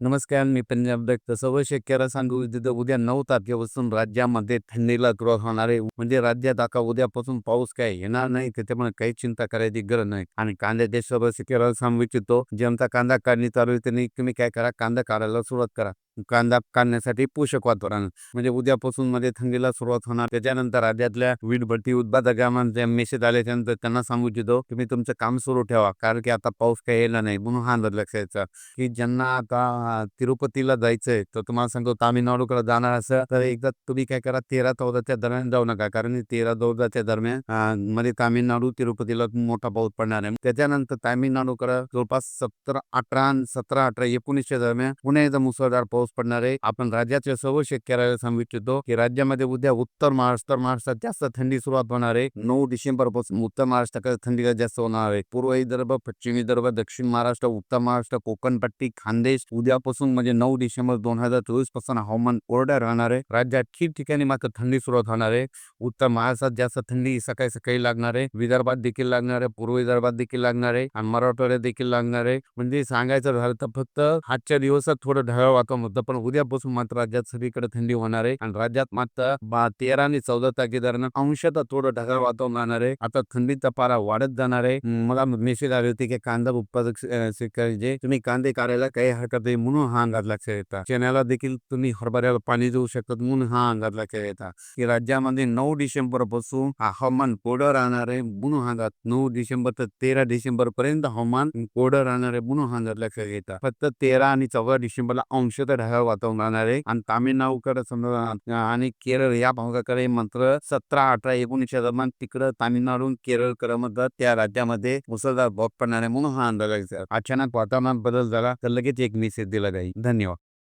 नमस्कार मी पंजाब दत्त. सर्व शेतकऱ्याला सांगू इच्छितो उद्या नऊ तारखेपासून राज्यामध्ये थंडीला सुरुवात होणार आहे. म्हणजे राज्यात आता उद्यापासून पाऊस काय येणार नाही त्याच्यामुळे काही चिंता करायची गरज नाही. आणि कांद्याच्या सर्व शेतकऱ्याला सांगू इच्छितो ज्यांचा कांदा काढणी चालू आहे त्यांनी तुम्ही काय करा कांदा काढायला सुरुवात करा. कांदा काढण्यासाठी पोषक वातावरण म्हणजे उद्यापासून मध्ये थंडीला सुरुवात होणार. त्याच्यानंतर राज्यातल्या वीट भट्टी उत्पादकांचे मेसेज आल्याच्यानंतर त्यांना सांगू इच्छितो तुम्ही तुमचं काम सुरू ठेवा कारण की आता पाऊस काही यायला नाही. म्हणून हा अंदाज लक्षात की ज्यांना आता तिरुपतीला जायचंय तर तुम्हाला सांगतो तामिळनाडूकडे जाणार असं तर एकदा तुम्ही काय करा तेरा चौदाच्या दरम्यान जाऊ नका कारण तेरा चौदाच्या दरम्यानमध्ये तामिळनाडू तिरुपतीला मोठा पाऊस पडणार आहे. त्याच्यानंतर तामिळनाडूकडे जवळपास सतरा अठरा सतरा अठरा एकोणीसच्या दरम्यान पुन्हा एकदा मुसळधार पाऊस पडणार आहे. आपण राज्याच्या सर्व शेतकऱ्याला सांगू इच्छितो की राज्यामध्ये उद्या उत्तर महाराष्ट्र महाराष्ट्रात जास्त थंडी सुरुवात होणार आहे. नऊ डिसेंबरपासून उत्तर महाराष्ट्राकडे थंडी जास्त होणार आहे. पूर्व विदर्भ पश्चिम विदर्भ दक्षिण महाराष्ट्र उत्तर महाराष्ट्र कोकणपट्टी खानदेश उद्यापासून म्हणजे नऊ डिसेंबर दोन हजार चोवीसपासून हवामान कोरडं राहणार आहे. राज्यात ठिकठिकाणी मात्र थंडी सुरुवात होणार आहे. उत्तर महाराष्ट्रात जास्त थंडी सकाळी सकाळी लागणार आहे. विदर्भात देखील लागणार आहे. पूर्व विदर्भात देखील लागणार आहे. आणि मराठवाड्यात देखील लागणार आहे. म्हणजे सांगायचं झालं तर फक्त आजच्या दिवसात थोडं ढगाळ वातावरण होतं. पण उद्यापासून मात्र राज्यात सगळीकडे थंडी होणार आहे. आणि राज्यात मात्र तेरा आणि चौदा तारखेदरम्यान अंशतः थोडं ढगाळ वातावरण राहणार आहे. आता थंडीचा पारा वाढत जाणार आहे. मला मेसेज आले होते की कांदा उत्पादक शेतकरी जे तुम्ही कांदे काढायला काही हरकत नाही म्हणून हा अंगात लक्षात येतात चण्याला देखील तुम्ही हरभऱ्याला पाणी देऊ शकतात म्हणून हा अंगात लक्षात येतात की राज्यामध्ये नऊ डिसेंबरपासून हवामान कोरडं राहणार आहे म्हणून हा नऊ डिसेंबर तर तेरा डिसेंबर पर्यंत हवामान कोरडं राहणार आहे म्हणून हा अंगात लक्षात येतात फक्त तेरा आणि चौदा डिसेंबरला अंशतः ढगाळ वातावरण राहणार आहे. आणि तामिळनाडूकडे समजा आणि केरळ या भागाकडे मात्र सतरा अठरा एकोणीसच्या दरम्यान तिकडं तामिळनाडू केरळ मात्र त्या राज्यामध्ये मुसळधार पाऊस पडणार आहे म्हणून हा अंदाज अचानक वातावरणात बदल झाला तर लगेच एक मेसेज दिला जाईल. धन्यवाद.